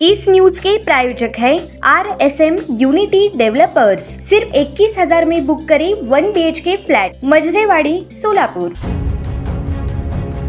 इस news के प्रायोजक है R S M unity developers सिर्फ इक्कीस हजार में बुक करें one B H K flat Majrewadi Solapur.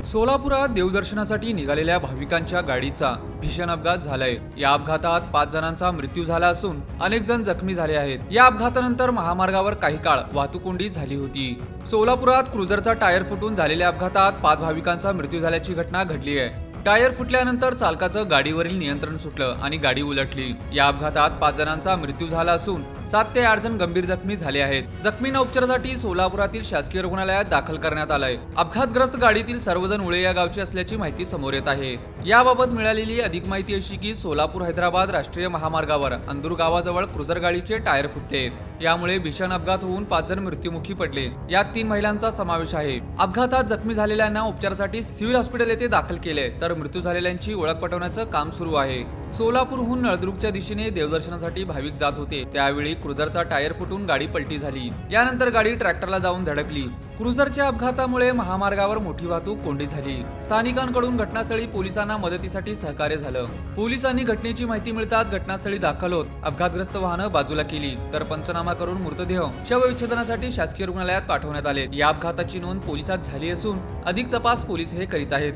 सोलापुरात देवदर्शनासाठी निघालेल्या भाविकांच्या गाडीचा भीषण अपघात झालाय. या अपघातात पाच जणांचा मृत्यू झाला असून अनेक जण जखमी झाले आहेत. या अपघातानंतर महामार्गावर काही काळ वाहतूक कोंडी झाली होती. सोलापुरात क्रुझरचा टायर फुटून झालेल्या अपघातात पाच भाविकांचा मृत्यू झाल्याची घटना घडली आहे टायर फुटल्यानंतर चालकाचं गाडीवरील नियंत्रण सुटलं आणि गाडी उलटली. या अपघातात पाच जणांचा मृत्यू झाला असून सात ते आठ जण गंभीर जखमी झाले आहेत. जखमींना उपचारासाठी सोलापुरातील शासकीय रुग्णालयात दाखल करण्यात आलंय. अपघातग्रस्त गाडीतील सर्वजण उळे या गावचे असल्याची माहिती समोर येत आहे. याबाबत मिळालेली अधिक माहिती अशी की सोलापूर हैदराबाद राष्ट्रीय महामार्गावर अंदूर गावाजवळ क्रुझर गाडीचे टायर फुटले. यामुळे भीषण अपघात होऊन पाच जण मृत्युमुखी पडले. यात तीन महिलांचा समावेश आहे. अपघातात जखमी झालेल्यांना उपचारासाठी सिव्हिल हॉस्पिटल येथे दाखल केले तर मृत्यू झालेल्यांची ओळख पटवण्याचं काम सुरू आहे. सोलापूरहून नळदुर्गच्या दिशेने देवदर्शनासाठी भाविक जात होते. त्यावेळी क्रुझरचा टायर फुटून गाडी पलटी झाली. यानंतर गाडी ट्रॅक्टरला जाऊन धडकली. क्रुझरच्या अपघातामुळे महामार्गावर मोठी वाहतूक कोंडी झाली. स्थानिकांकडून घटनास्थळी पोलिसांना मदतीसाठी सहकार्य झालं. पोलिसांनी घटनेची माहिती मिळताच घटनास्थळी दाखल होत अपघातग्रस्त वाहनं बाजूला केली. तर पंचनामा करून मृतदेह शवविच्छेदनासाठी शासकीय रुग्णालयात पाठवण्यात आले. या अपघाताची नोंद पोलिसात झाली असून अधिक तपास पोलीस हे करीत आहेत.